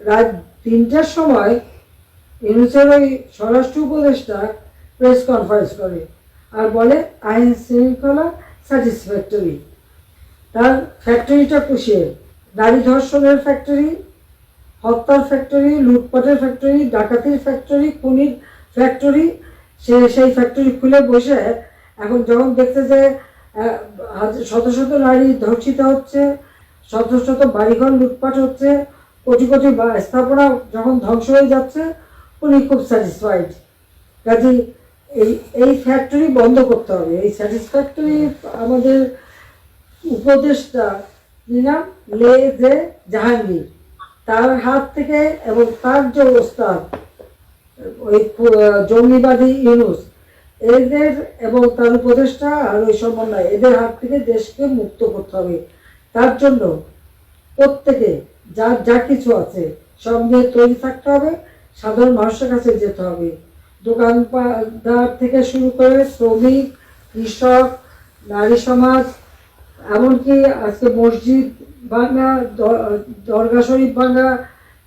রাত তিনটার সময় ইউনুসের ওই স্বরাষ্ট্র উপদেষ্টা প্রেস কনফারেন্স করে আর বলে আইন শৃঙ্খলা স্যাটিসফ্যাক্টরি তার ফ্যাক্টরিটা পুষিয়ে নারী ধর্ষণের ফ্যাক্টরি হত্যার ফ্যাক্টরি লুটপাটের ফ্যাক্টরি ডাকাতির ফ্যাক্টরি খুনির ফ্যাক্টরি সে সেই ফ্যাক্টরি খুলে বসে এখন যখন দেখতে যে শত শত নারী ধর্ষিত হচ্ছে, শত শত বাড়িঘর লুটপাট হচ্ছে কোটি বা- স্থাপনা যখন ধ্বংস হয়ে যাচ্ছে, উনি খুব স্যাটিসফাইড কাজে এই এই ফ্যাক্টরি বন্ধ করতে হবে। এই স্যাটিসফ্যাক্টরি আমাদের উপদেশটা নাম? লে জে জাহাঙ্গীর। তার হাত থেকে এবং তার যে ওস্তাদ, ওই জঙ্গিবাদী ইউনুস, এদের এবং তার উপদেষ্টা আর ওই সমন্বয়, এদের হাত থেকে দেশকে মুক্ত করতে হবে। তার জন্য প্রত্যেকে, যার যা কিছু আছে, সব নিয়ে তৈরি থাকতে হবে, সাধারণ মানুষের কাছে যেতে হবে। দোকানদার থেকে শুরু করে শ্রমিক, কৃষক, নারী সমাজ, এমনকি আজকে মসজিদ ভাঙা দরগা শরীফ ভাঙা,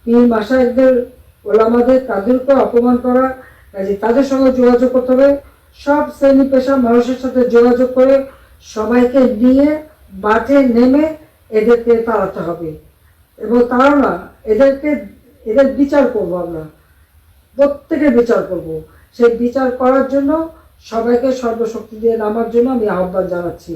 পীর মাসায়কদের ওলামাদের তাদেরকে অপমান করা, কাজে তাদের সঙ্গে যোগাযোগ করতে হবে। সব শ্রেণি পেশা মানুষের সাথে যোগাযোগ করে সবাইকে নিয়ে মাঠে নেমে এদেরকে তাড়াতে হবে। এবং তারা না, এদেরকে, এদের বিচার করব আমরা। প্রত্যেকের বিচার করব। সেই বিচার করার জন্য সবাইকে সর্বশক্তি দিয়ে নামার জন্য আমি আহ্বান জানাচ্ছি।